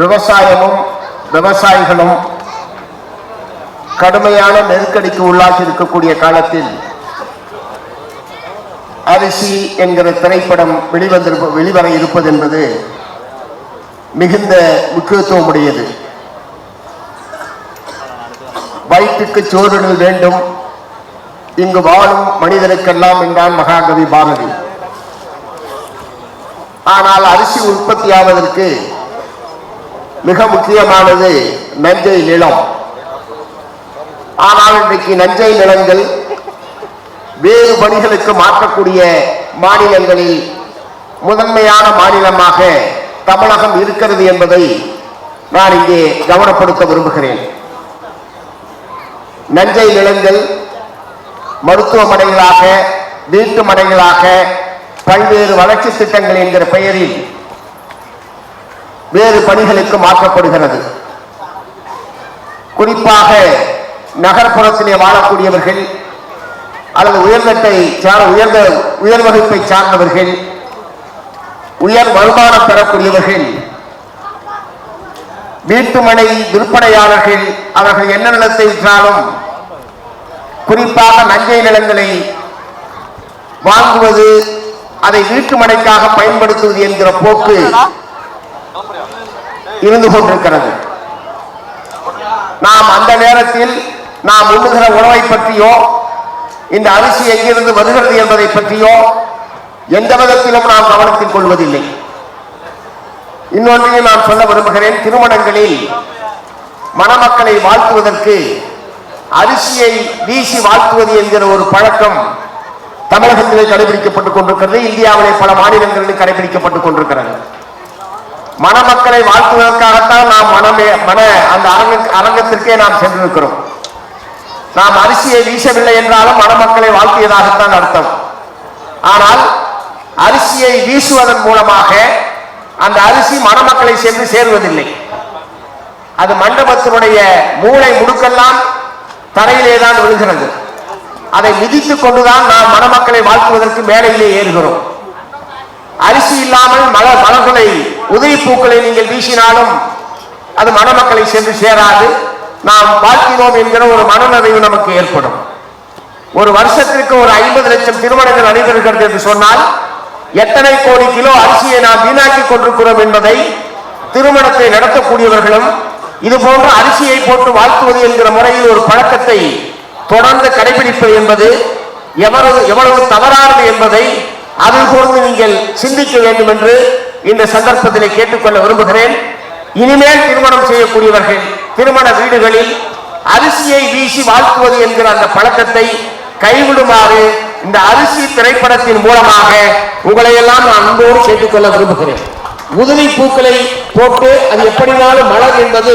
விவசாயமும் விவசாயிகளும் கடுமையான நெருக்கடிக்கு உள்ளாகி இருக்கக்கூடிய காலத்தில் அரிசி என்கிற திரைப்படம் வெளிவந்திருப்ப வெளிவர இருப்பது என்பது மிகுந்த முக்கியத்துவம் உடையது. வயிற்றுக்கு சோறுடல் வேண்டும். இங்கு வாழும் மனிதனுக்கெல்லாம் என்றான் மகாகவி பாரதி. ஆனால் அரிசி உற்பத்தியாவதற்கு மிக முக்கியமானது நஞ்சை நிலம். ஆனால் இன்றைக்கு நஞ்சை நிலங்கள் வேறு பணிகளுக்கு மாற்றக்கூடிய மாநிலங்களில் முதன்மையான மாநிலமாக தமிழகம் இருக்கிறது என்பதை நான் இங்கே கவனப்படுத்த விரும்புகிறேன். நஞ்சை நிலங்கள் மருத்துவமனைகளாக வீட்டு மனைகளாக பல்வேறு வளர்ச்சி திட்டங்கள் என்கிற பெயரில் வேறு பணிகளுக்கு மாற்றப்படுகிறது. குறிப்பாக நகர்ப்புறத்திலே வாழக்கூடியவர்கள் அல்லது உயர்நட்டை சார் உயர்ந்த உயர் வகுப்பை சார்ந்தவர்கள் உயர் வருமானம் பெறக்கூடியவர்கள் வீட்டுமனை விற்பனையாளர்கள் அவர்கள் என்ன நிலத்தை விற்றாலும் குறிப்பாக நஞ்சை நிலங்களை வாங்குவது அதை வீட்டுமனைக்காக பயன்படுத்துவது என்கிற போக்கு இருந்து கொண்டிருக்கிறது. நாம் அந்த நேரத்தில் நாம் உண்ணுகிற உணவை பற்றியோ இந்த அரிசி எங்கிருந்து வருகிறது என்பதை பற்றியோ எந்த விதத்திலும் நாம் கவனத்தில் கொள்வதில்லை. இன்னொன்றையும் நான் சொல்ல விரும்புகிறேன் திருமணங்களில் மணமக்களை வாழ்த்துவதற்கு அரிசியை வீசி வாழ்த்துவது என்கிற ஒரு பழக்கம் தமிழகத்திலே கடைபிடிக்கப்பட்டுக் கொண்டிருக்கிறது இந்தியாவிலே பல மாநிலங்களில் கடைபிடிக்கப்பட்டுக் கொண்டிருக்கிறது. மணமக்களை வாழ்த்துவதற்காகத்தான் நாம் மனமே மன அந்த அரங்க அரங்கத்திற்கே நாம் சென்றிருக்கிறோம். நாம் அரிசியை வீசவில்லை என்றாலும் மணமக்களை வாழ்த்தியதாகத்தான் அர்த்தம். ஆனால் அரிசியை வீசுவதன் மூலமாக அந்த அரிசி மணமக்களை சென்று சேருவதில்லை. அது மண்டபத்தினுடைய மூளை முடுக்கெல்லாம் தரையிலே தான் விழுகிறது. அதை மிதித்துக் கொண்டுதான் நாம் மணமக்களை வாழ்த்துவதற்கு மேடையிலே ஏறுகிறோம். அரிசி இல்லாமல் மல மலர்களை உதிரி பூக்களை நீங்கள் வீசினாலும் அது மணமக்களை சென்று சேராது. நாம் வாழ்த்தினோம் என்கிற ஒரு மனநிறைவு நமக்கு ஏற்படும். ஒரு வருஷத்திற்கு ஒரு ஐம்பது லட்சம் திருமணங்கள் நடைபெறுகிறது என்று சொன்னால் எத்தனை கோடி கிலோ அரிசியை நாம் வீணாக்கி கொண்டிருக்கிறோம் என்பதை திருமணத்தை நடத்தக்கூடியவர்களும் இது போன்ற அரிசியை போட்டு வாழ்த்துவது என்கிற முறையில் ஒரு பழக்கத்தை தொடர்ந்து கடைபிடிப்பது என்பது எவ்வளவு எவ்வளவு தவறானது என்பதை அதில் கூர்ந்து நீங்கள் சிந்திக்க வேண்டும் என்று இந்த சந்தர்ப்பத்திலே கேட்டுக்கொள்ள விரும்புகிறேன். இனிமேல் திருமணம் செய்யக்கூடியவர்கள் திருமண வீடுகளில் அரிசியை வீசி வாழ்த்துவது என்கிற அந்த பழக்கத்தை கைவிடுமாறு இந்த அரிசி திரைப்படத்தின் மூலமாக உங்களை எல்லாம் நான் அன்போடு கேட்டுக்கொள்ள விரும்புகிறேன். உதிரி பூக்களை போட்டு அது எப்படினாலும் மலர் என்பது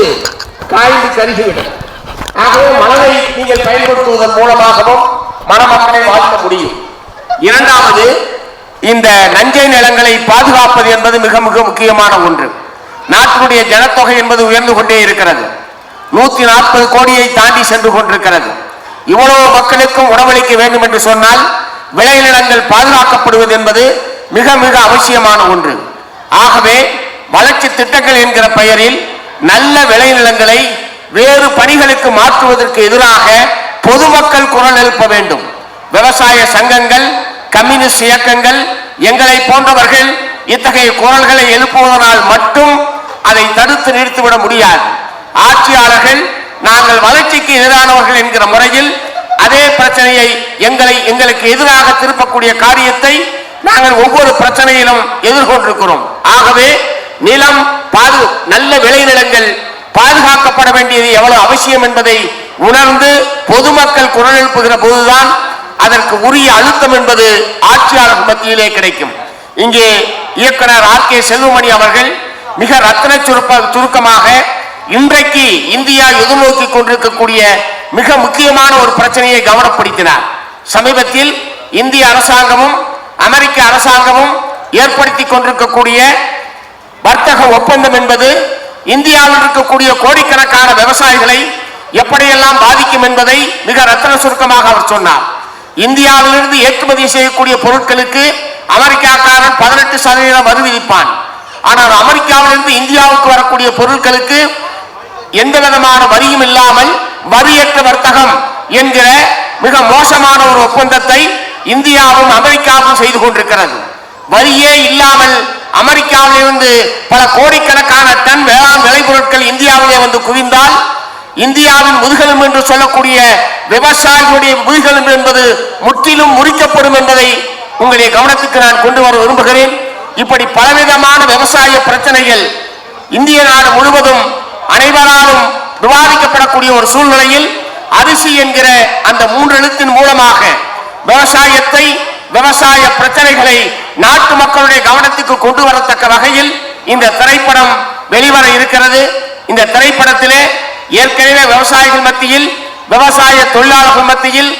காய்ந்து கருகிவிடும். ஆகவே மலரை நீங்கள் பயன்படுத்துவதன் மூலமாகவும் மணமக்களை வாழ்த்த முடியும். இரண்டாவது இந்த நஞ்சை நிலங்களை பாதுகாப்பது என்பது மிக மிக முக்கியமான ஒன்று. நாட்டினுடைய ஜனத்தொகை என்பது உயர்ந்து கொண்டே இருக்கிறது. நூத்தி நாற்பது கோடியை தாண்டி சென்று கொண்டிருக்கிறது. இவ்வளவு மக்களுக்கும் உணவளிக்க வேண்டும் என்று சொன்னால் விளைநிலங்கள் பாதுகாக்கப்படுவது என்பது மிக மிக அவசியமான ஒன்று. ஆகவே வளர்ச்சி திட்டங்கள் என்கிற பெயரில் நல்ல விளைநிலங்களை வேறு பணிகளுக்கு மாற்றுவதற்கு எதிராக பொதுமக்கள் குரல் எழுப்ப வேண்டும். விவசாய சங்கங்கள் கம்யூனிஸ்ட் இயக்கங்கள் எங்களை போன்றவர்கள் இத்தகைய குரல்களை எழுப்புவதனால் மட்டும் அதை தடுத்து நிறுத்திவிட முடியாது. ஆட்சியாளர்கள் நாங்கள் வளர்ச்சிக்கு எதிரானவர்கள் என்கிற முறையில் அதே பிரச்சனையை எங்களை எங்களுக்கு எதிராக திருப்பக்கூடிய காரியத்தை நாங்கள் ஒவ்வொரு பிரச்சனையிலும் எதிர்கொண்டிருக்கிறோம். ஆகவே நிலம் பாது நல்ல விளைநிலங்கள் பாதுகாக்கப்பட வேண்டியது எவ்வளவு அவசியம் என்பதை உணர்ந்து பொதுமக்கள் குரல் எழுப்புகிற போதுதான் அதற்கு உரிய அழுத்தம் என்பது ஆட்சியாளர் மத்தியிலே கிடைக்கும். இங்கே இயக்குனர் ஆர் கே செல்வமணி அவர்கள் மிக ரத்தன சுருப்ப சுருக்கமாக இன்றைக்கு இந்தியா எதிர்நோக்கி கொண்டிருக்கக்கூடிய மிக முக்கியமான ஒரு பிரச்சனையை கவனப்படுத்தினார். சமீபத்தில் இந்திய அரசாங்கமும் அமெரிக்க அரசாங்கமும் ஏற்படுத்தி கொண்டிருக்கக்கூடிய வர்த்தக ஒப்பந்தம் என்பது இந்தியாவில் இருக்கக்கூடிய கோடிக்கணக்கான விவசாயிகளை எப்படியெல்லாம் பாதிக்கும் என்பதை மிக ரத்தன சுருக்கமாக அவர் சொன்னார். இந்தியாவிலிருந்து ஏற்றுமதி செய்யக்கூடிய பொருட்களுக்கு அமெரிக்காக்காரன் பதினெட்டு சதவீதம் வரி விதிப்பான். ஆனால் அமெரிக்காவிலிருந்து இந்தியாவுக்கு வரக்கூடிய பொருட்களுக்கு எந்த விதமான வரியும் இல்லாமல் வரியற்ற வர்த்தகம் என்கிற மிக மோசமான ஒரு ஒப்பந்தத்தை இந்தியாவும் அமெரிக்காவும் செய்து கொண்டிருக்கிறது. வரியே இல்லாமல் அமெரிக்காவிலிருந்து பல கோடிக்கணக்கான டன் வேளாண் விளைபொருட்கள் இந்தியாவிலே வந்து குவிந்தால் இந்தியாவின் முதுகெலும்பு என்று சொல்லக்கூடிய விவசாயிகளுடைய முதுகெலும்பு என்பது முற்றிலும் முறிக்கப்படும் என்பதை உங்களுடைய கவனத்துக்கு நான் கொண்டு வர விரும்புகிறேன். இப்படி பலவிதமான விவசாய பிரச்சனைகள் இந்திய நாடு முழுவதும் அனைவராலும் விவாதிக்கப்படக்கூடிய ஒரு சூழ்நிலையில் அரிசி என்கிற அந்த மூன்று எழுத்தின் மூலமாக விவசாயத்தை விவசாய பிரச்சனைகளை நாட்டு மக்களுடைய கவனத்துக்கு கொண்டு வரத்தக்க வகையில் இந்த திரைப்படம் வெளிவர இருக்கிறது. இந்த திரைப்படத்திலே ஏற்கனவே விவசாயிகள் மத்தியில் விவசாய தொழிலாளர்கள் மத்தியில்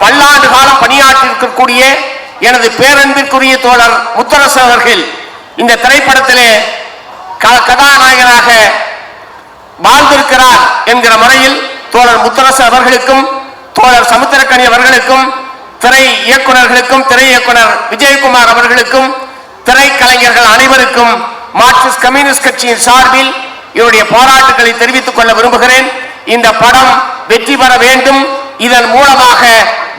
பல்லாண்டு காலம் பணியாற்றிருக்கக்கூடிய எனது பேரன்பிற்குரிய தோழர் முத்தரசு அவர்கள் இந்த திரைப்படத்திலே க- கதாநாயகனாக வாழ்ந்திருக்கிறார் என்கிற முறையில் தோழர் முத்தரசு அவர்களுக்கும் தோழர் சமுத்திரக்கணி அவர்களுக்கும் திரை இயக்குனர்களுக்கும் திரை இயக்குனர் விஜயகுமார் அவர்களுக்கும் திரைக்கலைஞர்கள் அனைவருக்கும் மார்க்சிஸ்ட் கம்யூனிஸ்ட் கட்சியின் சார்பில் என்னுடைய பாராட்டுகளை தெரிவித்துக் கொள்ள விரும்புகிறேன். இந்த படம் வெற்றி பெற வேண்டும். இதன் மூலமாக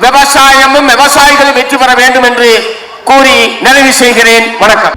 விவசாயமும் விவசாயிகளும் வெற்றி பெற வேண்டும் என்று கூறி நிறைவு செய்கிறேன். வணக்கம்.